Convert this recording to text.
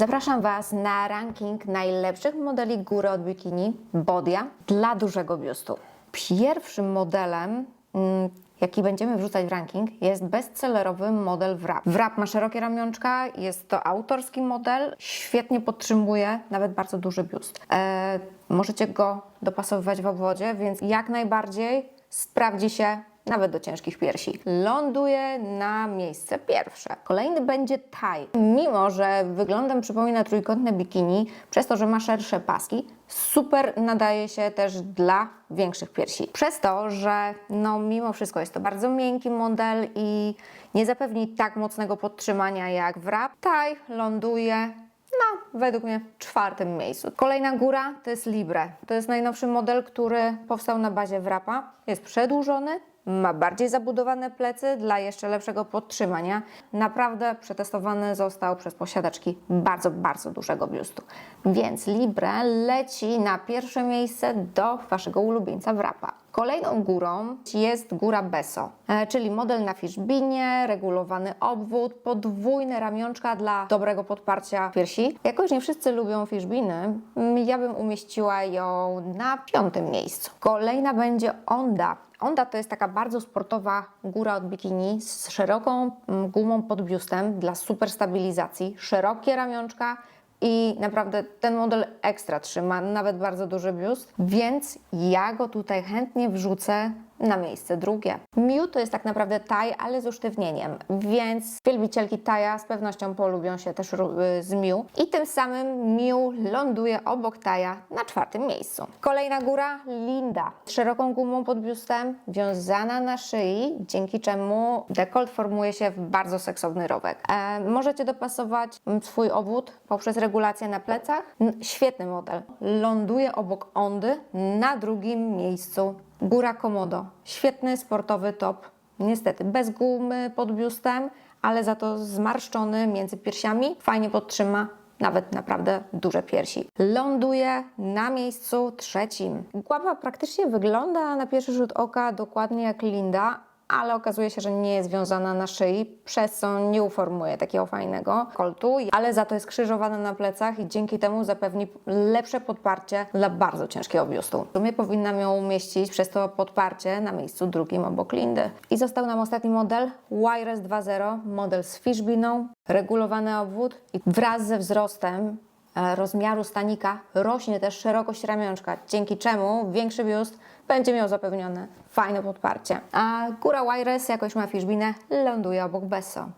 Zapraszam Was na ranking najlepszych modeli góry od bikini Bodia dla dużego biustu. Pierwszym modelem, mm, jaki będziemy wrzucać w ranking, jest bestsellerowy model Wrap. Wrap ma szerokie ramionczka, jest to autorski model, świetnie podtrzymuje nawet bardzo duży biust. E, możecie go dopasowywać w obwodzie, więc jak najbardziej sprawdzi się nawet do ciężkich piersi. Ląduje na miejsce pierwsze. Kolejny będzie taj. Mimo, że wyglądem przypomina trójkątne bikini, przez to, że ma szersze paski, super nadaje się też dla większych piersi. Przez to, że no mimo wszystko jest to bardzo miękki model i nie zapewni tak mocnego podtrzymania jak wrap, taj ląduje no, według mnie czwartym miejscu. Kolejna góra to jest Libre. To jest najnowszy model, który powstał na bazie wrapa. Jest przedłużony, ma bardziej zabudowane plecy dla jeszcze lepszego podtrzymania. Naprawdę przetestowany został przez posiadaczki bardzo, bardzo dużego biustu. Więc Libre leci na pierwsze miejsce do Waszego ulubieńca wrapa. Kolejną górą jest góra Beso, e, czyli model na fishbinie, regulowany obwód, podwójne ramionczka dla dobrego podparcia piersi. Jakoś nie wszyscy lubią fishbiny, mm, ja bym umieściła ją na piątym miejscu. Kolejna będzie Onda. Onda to jest taka bardzo sportowa góra od bikini z szeroką mm, gumą pod biustem dla super stabilizacji, szerokie ramionczka, i naprawdę ten model ekstra trzyma, nawet bardzo duży biust, więc ja go tutaj chętnie wrzucę na miejsce drugie. Miu to jest tak naprawdę taj, ale z usztywnieniem, więc wielbicielki taja z pewnością polubią się też y, z Miu i tym samym Miu ląduje obok taja na czwartym miejscu. Kolejna góra Linda, szeroką gumą pod biustem, wiązana na szyi, dzięki czemu dekolt formuje się w bardzo seksowny rowek. E, możecie dopasować swój obwód poprzez regulację na plecach. Świetny model. Ląduje obok Ondy na drugim miejscu. Góra Komodo. Świetny sportowy top. Niestety bez gumy pod biustem, ale za to zmarszczony między piersiami. Fajnie podtrzyma nawet naprawdę duże piersi. Ląduje na miejscu trzecim. Głapa praktycznie wygląda na pierwszy rzut oka dokładnie jak Linda, ale okazuje się, że nie jest związana na szyi, przez co nie uformuje takiego fajnego koltu, ale za to jest krzyżowana na plecach i dzięki temu zapewni lepsze podparcie dla bardzo ciężkiego biustu. W sumie powinnam ją umieścić przez to podparcie na miejscu drugim obok Lindy. I został nam ostatni model, Wires 2.0, model z fishbiną, regulowany obwód i wraz ze wzrostem e, rozmiaru stanika rośnie też szerokość ramionczka, dzięki czemu większy biust będzie miał zapewnione fajne podparcie. A góra Wires, jakoś ma fishbinę, ląduje obok Besso.